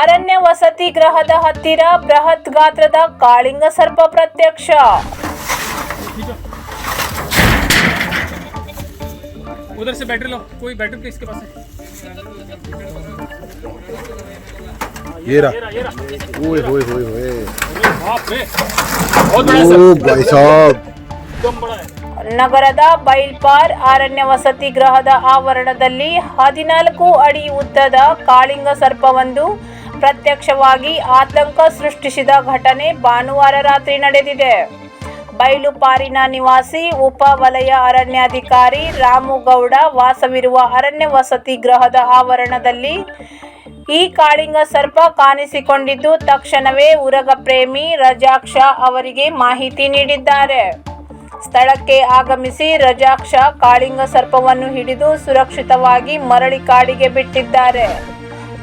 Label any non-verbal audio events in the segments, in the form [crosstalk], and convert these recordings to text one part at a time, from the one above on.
ಅರಣ್ಯ ವಸತಿ ಗೃಹದ ಹತ್ತಿರ ಬೃಹತ್ ಗಾತ್ರದ ಕಾಳಿಂಗ ಸರ್ಪ ಪ್ರತ್ಯಕ್ಷ उधर से बैटरी लो कोई बैटरी किसके पास है ये रहा ये रहा ये रहा ओए होए होए होए अरे बाप रे बहुत बड़ा है सर ओ भाई साहब एकदम बड़ा है ನಗರದ ಬೈಲ್ಪಾರ್ ಅರಣ್ಯ ವಸತಿ ಗೃಹದ ಆವರಣದಲ್ಲಿ ಹದಿನಾಲ್ಕು ಅಡಿ ಉದ್ದದ ಕಾಳಿಂಗ ಸರ್ಪವೊಂದು ಪ್ರತ್ಯಕ್ಷವಾಗಿ ಆತಂಕ ಸೃಷ್ಟಿಸಿದ ಘಟನೆ ಭಾನುವಾರ ರಾತ್ರಿ ನಡೆದಿದೆ. ಬೈಲುಪಾರಿನ ನಿವಾಸಿ ಉಪ ವಲಯ ಅರಣ್ಯಾಧಿಕಾರಿ ರಾಮುಗೌಡ ವಾಸವಿರುವ ಅರಣ್ಯ ವಸತಿ ಗೃಹದ ಆವರಣದಲ್ಲಿ ಈ ಕಾಳಿಂಗ ಸರ್ಪ ಕಾಣಿಸಿಕೊಂಡಿದ್ದು, ತಕ್ಷಣವೇ ಉರಗ ಪ್ರೇಮಿ ರಜಾಕ್ಷ ಅವರಿಗೆ ಮಾಹಿತಿ ನೀಡಿದ್ದಾರೆ. ಸ್ಥಳಕ್ಕೆ ಆಗಮಿಸಿ ರಜಾಕ್ಷ ಕಾಳಿಂಗ ಸರ್ಪವನ್ನು ಹಿಡಿದು ಸುರಕ್ಷಿತವಾಗಿ ಮರಳಿ ಕಾಡಿಗೆ ಬಿಟ್ಟಿದ್ದಾರೆ.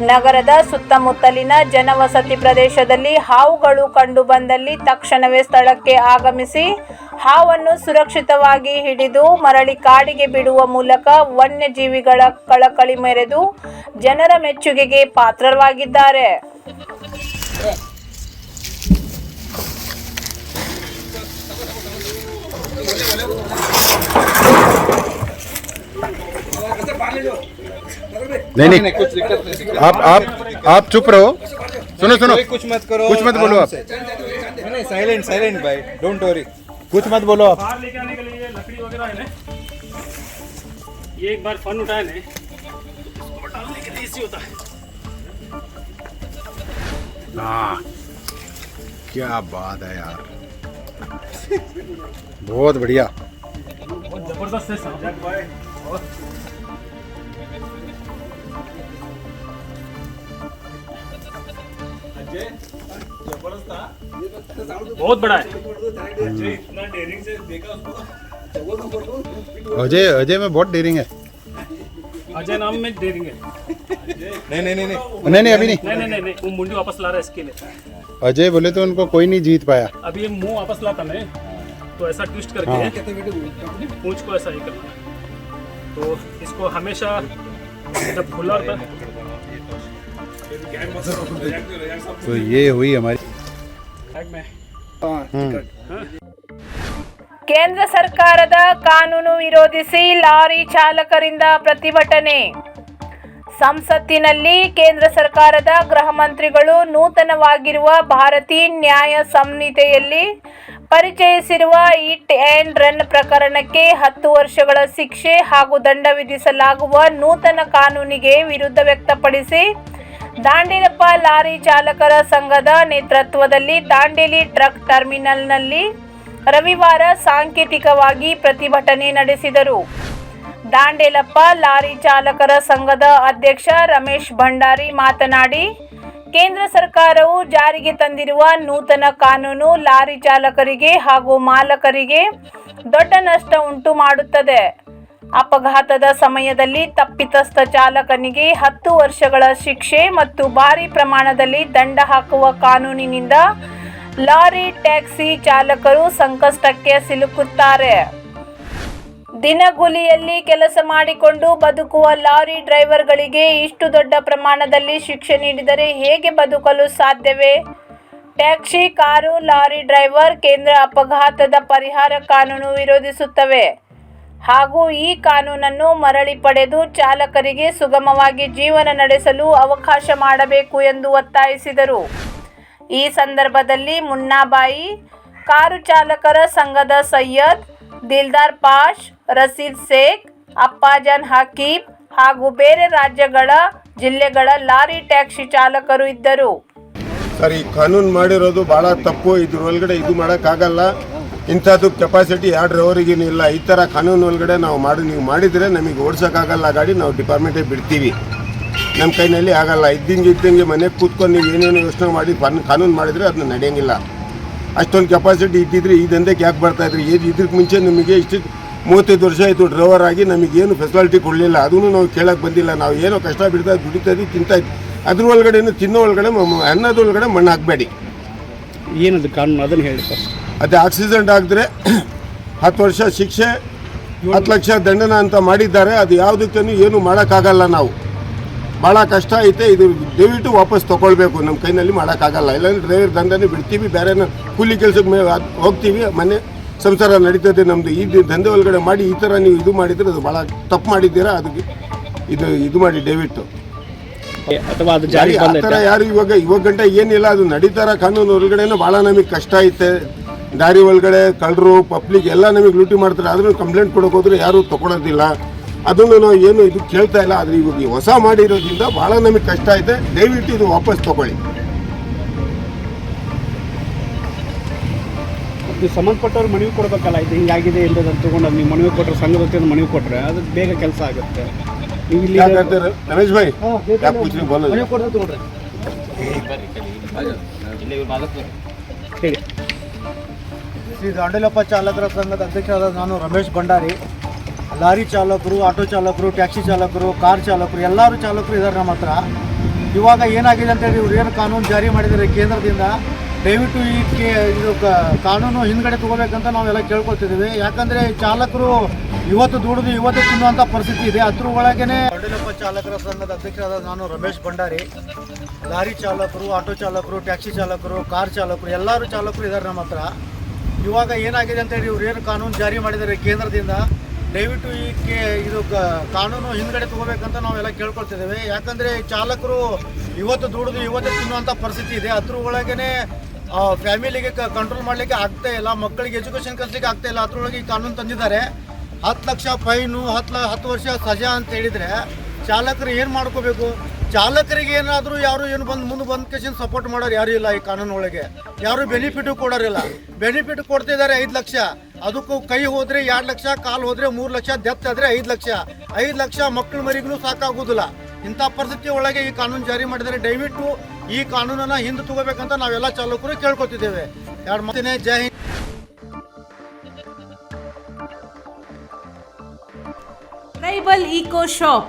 ನಗರದ ಸುತ್ತಮುತ್ತಲಿನ ಜನವಸತಿ ಪ್ರದೇಶದಲ್ಲಿ ಹಾವುಗಳು ಕಂಡು ಬಂದಲ್ಲಿ ತಕ್ಷಣವೇ ಸ್ಥಳಕ್ಕೆ ಆಗಮಿಸಿ ಹಾವನ್ನು ಸುರಕ್ಷಿತವಾಗಿ ಹಿಡಿದು ಮರಳಿ ಕಾಡಿಗೆ ಬಿಡುವ ಮೂಲಕ ವನ್ಯಜೀವಿಗಳ ಕಳಕಳಿ ಮೆರೆದು ಜನರ ಮೆಚ್ಚುಗೆಗೆ ಪಾತ್ರವಾಗಿದ್ದಾರೆ नहीं नहीं। कुछ दिक्कत नहीं आप आप आप चुप रहो। सुनो सुनो। कुछ मत करो। कुछ मत बोलो आप। नहीं नहीं साइलेंट साइलेंट भाई। डोंट वरी कुछ मत बोलो आप। बाहर लेके आने के लिए लकड़ी वगैरह है ना? ये एक बार फन उठाए ना इसको डालने के लिए इसी होता है। हाँ क्या बात है यार। बहुत बढ़िया। बहुत ज़बरदस्त है साहब बहुत बड़ा है। अजय अजय में बहुत डेयरिंग है। अजय नाम में दे देंगे नहीं नहीं नहीं नहीं। नहीं नहीं अभी नहीं। नहीं नहीं नहीं वो मुंडी वापस ला रहा है इसके लिए। अजय बोले तो उनको कोई नहीं जीत पाया। अभी ये मुँह वापस लाता ना तो ऐसा ट्विस्ट करके हाँ। पूंछ को ऐसा ही करना। तो इसको हमेशा जब खुला होता है तो ये हुई हमारी बैग में ಕೇಂದ್ರ ಸರ್ಕಾರದ ಕಾನೂನು ವಿರೋಧಿಸಿ ಲಾರಿ ಚಾಲಕರಿಂದ ಪ್ರತಿಭಟನೆ ಸಂಸತ್ತಿನಲ್ಲಿ ಕೇಂದ್ರ ಸರ್ಕಾರದ ಗೃಹ ಮಂತ್ರಿಗಳು ನೂತನವಾಗಿರುವ ಭಾರತೀಯ ನ್ಯಾಯ ಸಂಹಿತೆಯಲ್ಲಿ ಪರಿಚಯಿಸಿರುವ ಇಟ್ ಆ್ಯಂಡ್ ರನ್ ಪ್ರಕರಣಕ್ಕೆ ಹತ್ತು ವರ್ಷಗಳ ಶಿಕ್ಷೆ ಹಾಗೂ ದಂಡ ವಿಧಿಸಲಾಗುವ ನೂತನ ಕಾನೂನಿಗೆ ವಿರುದ್ಧ ವ್ಯಕ್ತಪಡಿಸಿ ದಾಂಡೇಲಪ್ಪ ಲಾರಿ ಚಾಲಕರ ಸಂಘದ ನೇತೃತ್ವದಲ್ಲಿ ದಾಂಡೇಲಿ ಟ್ರಕ್ ಟರ್ಮಿನಲ್ನಲ್ಲಿ ರವಿವಾರ ಸಾಂಕೇತಿಕವಾಗಿ ಪ್ರತಿಭಟನೆ ನಡೆಸಿದರು. ದಾಂಡೇಲಪ್ಪ ಲಾರಿ ಚಾಲಕರ ಸಂಘದ ಅಧ್ಯಕ್ಷ ರಮೇಶ್ ಭಂಡಾರಿ ಮಾತನಾಡಿ ಕೇಂದ್ರ ಸರ್ಕಾರವು ಜಾರಿಗೆ ತಂದಿರುವ ನೂತನ ಕಾನೂನು ಲಾರಿ ಚಾಲಕರಿಗೆ ಹಾಗೂ ಮಾಲಕರಿಗೆ ದೊಡ್ಡ ನಷ್ಟ ಉಂಟು ಮಾಡುತ್ತದೆ. ಅಪಘಾತದ ಸಮಯದಲ್ಲಿ ತಪ್ಪಿತಸ್ಥ ಚಾಲಕನಿಗೆ ಹತ್ತು ವರ್ಷಗಳ ಶಿಕ್ಷೆ ಮತ್ತು ಭಾರಿ ಪ್ರಮಾಣದಲ್ಲಿ ದಂಡ ಹಾಕುವ ಕಾನೂನಿನಿಂದ ಲಾರಿ ಟ್ಯಾಕ್ಸಿ ಚಾಲಕರು ಸಂಕಷ್ಟಕ್ಕೆ ಸಿಲುಕುತ್ತಾರೆ. ದಿನಗೂಲಿಯಲ್ಲಿ ಕೆಲಸ ಮಾಡಿಕೊಂಡು ಬದುಕುವ ಲಾರಿ ಡ್ರೈವರ್ಗಳಿಗೆ ಇಷ್ಟು ದೊಡ್ಡ ಪ್ರಮಾಣದಲ್ಲಿ ಶಿಕ್ಷೆ ನೀಡಿದರೆ ಹೇಗೆ ಬದುಕಲು ಸಾಧ್ಯವೇ? ಟ್ಯಾಕ್ಸಿ, ಕಾರು, ಲಾರಿ ಡ್ರೈವರ್ ಕೇಂದ್ರ ಅಪಘಾತದ ಪರಿಹಾರ ಕಾನೂನು ವಿರೋಧಿಸುತ್ತವೆ. ಹಾಗೂ ಈ ಕಾನೂನನ್ನು ಮರಳಿ ಪಡೆದು ಚಾಲಕರಿಗೆ ಸುಗಮವಾಗಿ ಜೀವನ ನಡೆಸಲು ಅವಕಾಶ ಮಾಡಬೇಕು ಎಂದು ಒತ್ತಾಯಿಸಿದರು. ಈ ಸಂದರ್ಭದಲ್ಲಿ ಮುನ್ನಾಬಾಯಿ, ಕಾರು ಚಾಲಕರ ಸಂಘದ ಸೈಯದ್ ದಿಲ್ದಾರ್ ಪಾಷ್, ರಸೀದ್ ಶೇಖ್, ಅಪ್ಪಾಜಾನ್ ಹಕೀಬ್ ಹಾಗೂ ಬೇರೆ ರಾಜ್ಯಗಳ ಜಿಲ್ಲೆಗಳ ಲಾರಿ ಟ್ಯಾಕ್ಸಿ ಚಾಲಕರು ಇದ್ದರು. ಸರ್, ಕಾನೂನು ಮಾಡಿರೋದು ಭಾಳ ತಪ್ಪು. ಇದ್ರ ಒಳಗಡೆ ಇದು ಮಾಡೋಕ್ಕಾಗಲ್ಲ. ಇಂಥದ್ದು ಕೆಪಾಸಿಟಿ ಯಾವ ಡ್ರೈವರಿಗೇನು ಇಲ್ಲ. ಈ ಥರ ಕಾನೂನು ಒಳಗಡೆ ನಾವು ಮಾಡಿ, ನೀವು ಮಾಡಿದರೆ ನಮಗೆ ಓಡ್ಸೋಕ್ಕಾಗಲ್ಲ ಗಾಡಿ. ನಾವು ಡಿಪಾರ್ಟ್ಮೆಂಟಿಗೆ ಬಿಡ್ತೀವಿ. ನಮ್ಮ ಕೈನಲ್ಲಿ ಆಗಲ್ಲ. ಇದ್ದಂಗೆ ಇದ್ದಂಗೆ ಮನೆಗೆ ಕೂತ್ಕೊಂಡು ನೀವು ಏನೇನು ಯೋಚನೆ ಮಾಡಿ ಕಾನೂನು ಮಾಡಿದರೆ ಅದನ್ನ ನಡೆಯಂಗಿಲ್ಲ. ಅಷ್ಟೊಂದು ಕೆಪಾಸಿಟಿ ಇದ್ದಿದ್ರೆ ಈ ದಂಧೆಗೆ ಯಾಕೆ ಬರ್ತಾಯಿದ್ರಿ ಏನು ಇದ್ರಕ್ಕೆ ಮುಂಚೆ ನಿಮಗೆ ಇಷ್ಟು ಮೂವತ್ತೈದು ವರ್ಷ ಆಯಿತು ಡ್ರೈವರ್ ಆಗಿ ನಮಗೇನು ಫೆಸಿಲಿಟಿ ಕೊಡಲಿಲ್ಲ. ಅದನ್ನು ನಾವು ಕೇಳಕ್ಕೆ ಬಂದಿಲ್ಲ. ನಾವು ಏನೋ ಕಷ್ಟ ಬಿಡ್ತಾ ದುಡಿತಾ ಇದ್ವಿ ತಿಂತಾ ಇದ್ವಿ. ಅದ್ರ ಒಳಗಡೆನು ತಿನ್ನೋ ಒಳಗಡೆ ಅನ್ನದೊಳಗಡೆ ಮಣ್ಣು ಹಾಕಬೇಡಿ. ಏನದು ಕಾನೂನು? ಅದನ್ನು ಹೇಳಿ ಅದೇ ಆಕ್ಸಿಡೆಂಟ್ ಆಗಿದ್ರೆ [clears throat] ಹತ್ತು ವರ್ಷ ಶಿಕ್ಷೆ ಹತ್ತು ಲಕ್ಷ ದಂಡನ ಅಂತ ಮಾಡಿದ್ದಾರೆ. ಅದು ಯಾವುದಕ್ಕೂ ಏನು ಮಾಡೋಕ್ಕಾಗಲ್ಲ ನಾವು. ಭಾಳ ಕಷ್ಟ ಐತೆ ಇದು ದಯವಿಟ್ಟು ವಾಪಸ್ ತೊಗೊಳ್ಬೇಕು. ನಮ್ಮ ಕೈನಲ್ಲಿ ಮಾಡೋಕ್ಕಾಗಲ್ಲ. ಇಲ್ಲಾಂದ್ರೆ ಡ್ರೈವರ್ ದಂಧೆನೇ ಬಿಡ್ತೀವಿ ಬೇರೆನ ಕೂಲಿ ಕೆಲಸಕ್ಕೆ ಹೋಗ್ತೀವಿ ಮನೆ ಸಂಸಾರ ನಡೀತದೆ ನಮ್ಮದು ಈ ದಂಧೆ ಒಳಗಡೆ ಮಾಡಿ ಈ ಥರ ನೀವು ಇದು ಮಾಡಿದರೆ ಅದು ಭಾಳ ತಪ್ಪು ಮಾಡಿದ್ದೀರಾ? ಅದಕ್ಕೆ ಇದು ಇದು ಮಾಡಿ ದಯವಿಟ್ಟು. ಅಥವಾ ಅದು ಜಾರಿ ಆ ಥರ ಯಾರು ಇವಾಗ ಇವಾಗ ಗಂಟೆ ಏನಿಲ್ಲ ಅದು ನಡೀತಾರ ಕಾನೂನು ಒಳಗಡೆನೂ ಭಾಳ ನಮಗೆ ಕಷ್ಟ ಐತೆ. ದಾರಿ ಒಳಗಡೆ ಕಳ್ಳರು ಪಬ್ಲಿಕ್ ಎಲ್ಲ ನಮಗೆ ಲೂಟಿ ಮಾಡ್ತಾರೆ. ಆದರೂ ಕಂಪ್ಲೇಂಟ್ ಕೊಡೋಕೆ ಹೋದ್ರೆ ಯಾರು ತಗೊಳೋದಿಲ್ಲ. ಅದನ್ನು ನಾವು ಏನು ಇದು ಕೇಳ್ತಾ ಇಲ್ಲ ಆದರೆ ಇವಾಗ ಹೊಸ ಮಾಡಿರೋದ್ರಿಂದ ಭಾಳ ನಮಗೆ ಕಷ್ಟ ಐತೆ ದಯವಿಟ್ಟು ಇದು ವಾಪಸ್ ತಗೊಳ್ಳಿ. ನೀವು ಸಂಬಂಧಪಟ್ಟವ್ರು ಮನವಿ ಕೊಡಬೇಕಲ್ಲ ಇದು ಹಿಂಗಾಗಿದೆ ಇಲ್ಲ ನಾನು ತೊಗೊಂಡು ನೀವು ಮನವಿ ಕೊಟ್ಟರೆ ಸಂಘದ ವತಿಯಿಂದ ಮನವಿ ಕೊಟ್ಟರೆ ಅದು ಬೇಗ ಕೆಲಸ ಆಗುತ್ತೆ. ನೀವು ಇಲ್ಲಿ ರಮೇಶ್ ಭಾಯ್? ಮನವಿ ಶ್ರೀ ದಾಂಡೇಲಪ್ಪ ಚಾಲಕರ ಸಂಘದ ಅಧ್ಯಕ್ಷರಾದ ನಾನು ರಮೇಶ್ ಭಂಡಾರಿ. ಲಾರಿ ಚಾಲಕರು, ಆಟೋ ಚಾಲಕರು, ಟ್ಯಾಕ್ಸಿ ಚಾಲಕರು, ಕಾರ್ ಚಾಲಕರು, ಎಲ್ಲರೂ ಚಾಲಕರು ಇದ್ದಾರೆ ನಮ್ಮ ಹತ್ರ. ಇವಾಗ ಏನಾಗಿದೆ ಅಂತೇಳಿ ಇವ್ರು ಏನು ಕಾನೂನು ಜಾರಿ ಮಾಡಿದ್ದಾರೆ ಕೇಂದ್ರದಿಂದ, ದಯವಿಟ್ಟು ಈ ಇದು ಕಾನೂನು ಹಿಂದ್ಗಡೆ ತೊಗೋಬೇಕಂತ ನಾವೆಲ್ಲ ಕೇಳ್ಕೊತಿದ್ದೀವಿ ಯಾಕಂದರೆ ಚಾಲಕರು ಇವತ್ತು ದುಡಿದು ಇವತ್ತು ತಿನ್ನುವಂಥ ಪರಿಸ್ಥಿತಿ ಇದೆ. ಅದ್ರ ಒಳಗೇನೆ ದಾಂಡೇಲಪ್ಪ ಚಾಲಕರ ಸಂಘದ ಅಧ್ಯಕ್ಷರಾದ ನಾನು ರಮೇಶ್ ಭಂಡಾರಿ. ಲಾರಿ ಚಾಲಕರು, ಆಟೋ ಚಾಲಕರು, ಟ್ಯಾಕ್ಸಿ ಚಾಲಕರು, ಕಾರ್ ಚಾಲಕರು, ಎಲ್ಲರೂ ಚಾಲಕರು ಇದ್ದಾರೆ ನಮ್ಮ ಹತ್ರ. ಇವಾಗ ಏನಾಗಿದೆ ಅಂತೇಳಿ ಇವ್ರು ಏನು ಕಾನೂನು ಜಾರಿ ಮಾಡಿದ್ದಾರೆ ಕೇಂದ್ರದಿಂದ ದಯವಿಟ್ಟು ಈ ಕೇ ಇದು ಕಾನೂನು ಹಿಂದ್ಗಡೆ ತಗೋಬೇಕಂತ ನಾವೆಲ್ಲ ಕೇಳ್ಕೊಳ್ತಿದ್ದೇವೆ. ಯಾಕಂದರೆ ಚಾಲಕರು ಇವತ್ತು ದುಡಿದು ಇವತ್ತು ತಿನ್ನುವಂಥ ಪರಿಸ್ಥಿತಿ ಇದೆ. ಅದ್ರ ಒಳಗೇನೆ ಫ್ಯಾಮಿಲಿಗೆ ಕಂಟ್ರೋಲ್ ಮಾಡಲಿಕ್ಕೆ ಆಗ್ತಾ ಇಲ್ಲ. ಮಕ್ಕಳಿಗೆ ಎಜುಕೇಷನ್ ಕಲಿಸ್ಲಿಕ್ಕೆ ಆಗ್ತಾ ಇಲ್ಲ. ಅದರೊಳಗೆ ಈ ಕಾನೂನು ತಂದಿದ್ದಾರೆ. ಹತ್ತು ಲಕ್ಷ ಫೈನು ಹತ್ತು ಲ ಹತ್ತು ವರ್ಷ ಸಜಾ ಅಂತ ಹೇಳಿದರೆ ಚಾಲಕರು ಏನು ಮಾಡ್ಕೋಬೇಕು? ಚಾಲಕರಿಗೆ ಏನಾದರೂ ಯಾರು ಏನು ಬಂದು ಮುಂದೆ ಬಂದ ಕೇಸಿನ ಸಪೋರ್ಟ್ ಮಾಡೋರು ಯಾರು ಇಲ್ಲ ಈ ಕಾನೂನು ಒಳಗೆ ಯಾರು ಬೆನಿಫಿಟ್ ಕೊಡೋರಿಲ್ಲ. ಬೆನಿಫಿಟ್ ಕೊಡ್ತಿದ್ದಾರೆ ಐದು ಲಕ್ಷ. ಅದಕ್ಕೂ ಕೈ ಹೋದ್ರೆ ಎರಡು ಲಕ್ಷ, ಕಾಲು ಹೋದ್ರೆ ಮೂರು ಲಕ್ಷ, ಡೆತ್ ಆದ್ರೆ ಐದು ಲಕ್ಷ. ಐದು ಲಕ್ಷ ಮಕ್ಕಳು ಮರಿಗೂ ಸಾಕಾಗೋದಿಲ್ಲ. ಇಂಥ ಪರಿಸ್ಥಿತಿ ಒಳಗೆ ಈ ಕಾನೂನು ಜಾರಿ ಮಾಡಿದರೆ ದಯವಿಟ್ಟು ಈ ಕಾನೂನನ್ನ ಹಿಂದೆ ತಗೋಬೇಕಂತ ನಾವೆಲ್ಲ ಚಾಲಕರು ಕೇಳ್ಕೊತಿದ್ದೇವೆ. ಎರಡು ಮತ್ತೆ Jai Hind. Eco shop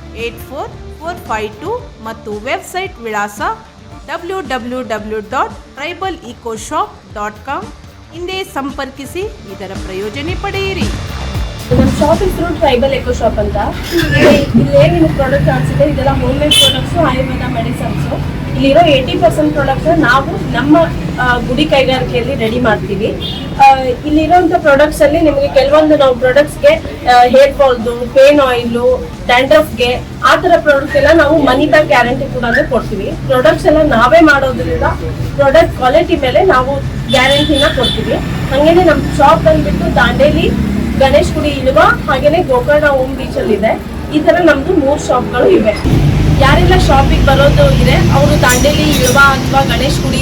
eight four four five two ಮತ್ತು ವೆಬ್ಸೈಟ್ ವಿಳಾಸ W W W dot tribal eco shop dot com. ಹಿಂದೆ ಸಂಪರ್ಕಿಸಿ, ಇದರ ಪ್ರಯೋಜನ ಪಡೆಯಿರಿ. ನಮ್ಮ ಶಾಪ್ ಹೆಸರು ಟ್ರೈಬಲ್ ಎಕೋ ಶಾಪ್ ಅಂತ. ಇಲ್ಲಿ ನಿಮ್ಗೆ ಪ್ರಾಡಕ್ಟ್ ಕಾಣಿಸಿದೆ ಇದೆಲ್ಲ home made products Ayurveda medicines ಇಲ್ಲಿರೋ ಏಯ್ಟಿ ಪರ್ಸೆಂಟ್ ಪ್ರಾಡಕ್ಟ್ಸ್ ನಾವು ನಮ್ಮ ಗುಡಿ ಕೈಗಾರಿಕೆಯಲ್ಲಿ ರೆಡಿ ಮಾಡ್ತೀವಿ. ಇಲ್ಲಿರೋಂಥ ಪ್ರಾಡಕ್ಟ್ಸ್ ಅಲ್ಲಿ ನಿಮಗೆ ಕೆಲವೊಂದು ನಾವು ಪ್ರಾಡಕ್ಟ್ಸ್ಗೆ ಹೇರ್ ಫಾಲ್ದು ಪೇನ್ ಆಯಿಲು ಡ್ಯಾಂಡ್ರಫ್ಗೆ ಆ ಥರ ಪ್ರಾಡಕ್ಟ್ಸ್ ಎಲ್ಲ ನಾವು ಮನಿ ಬ್ಯಾಕ್ ಗ್ಯಾರಂಟಿ ಕೂಡ ಕೊಡ್ತೀವಿ. ಪ್ರಾಡಕ್ಟ್ಸ್ ಎಲ್ಲ ನಾವೇ ಮಾಡೋದ್ರಿಂದ ಪ್ರಾಡಕ್ಟ್ ಕ್ವಾಲಿಟಿ ಮೇಲೆ ನಾವು ಗ್ಯಾರಂಟಿನ ಕೊಡ್ತೀವಿ. ಹಾಗೇನೆ ನಮ್ಮ ಶಾಪ್ ಬಂದ್ಬಿಟ್ಟು ದಾಂಡೇಲಿ ಗಣೇಶ್ ಗುಡಿ ಇಲ್ವ, ಹಾಗೇನೆ ಗೋಕರ್ಣ ಓಮ್ ಬೀಚ್ ಅಲ್ಲಿ ಇದೆ. ಈ ತರ ನಮ್ದು ಮೂರ್ ಶಾಪ್ಗಳು ಇವೆ. ಯಾರೆಲ್ಲ ಶಾಪಿಗೆ ಬರೋದು ಇದೆ, ಅವರು ದಾಂಡೇಲಿ ಇಳುವ ಅಥವಾ ಗಣೇಶ್ ಗುಡಿ